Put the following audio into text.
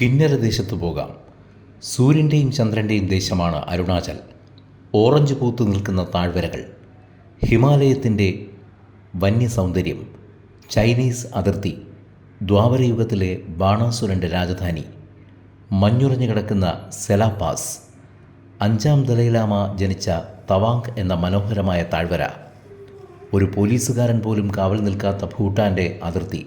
കിന്നര ദേശത്ത് പോകാം. സൂര്യന്റെയും ചന്ദ്രന്റെയും ദേശമാണ് അരുണാചൽ. ഓറഞ്ച് പൂത്തു നിൽക്കുന്ന താഴ്വരകൾ. ഹിമാലയത്തിന്റെ വന്യസൗന്ദര്യം. ചൈനീസ് അതിർത്തി. ദ്വാപരയുഗത്തിലെ ബാണാസുരന്റെ രാജധാനി. മഞ്ഞുറഞ്ഞു കിടക്കുന്ന സെലാപാസ്. അഞ്ചാം ദലൈലാമ ജനിച്ച തവാങ് എന്ന മനോഹരമായ താഴ്വര. ഒരു പോലീസുകാരൻ പോലും കാവൽ നിൽക്കാത്ത ഭൂട്ടാന്റെ അതിർത്തി.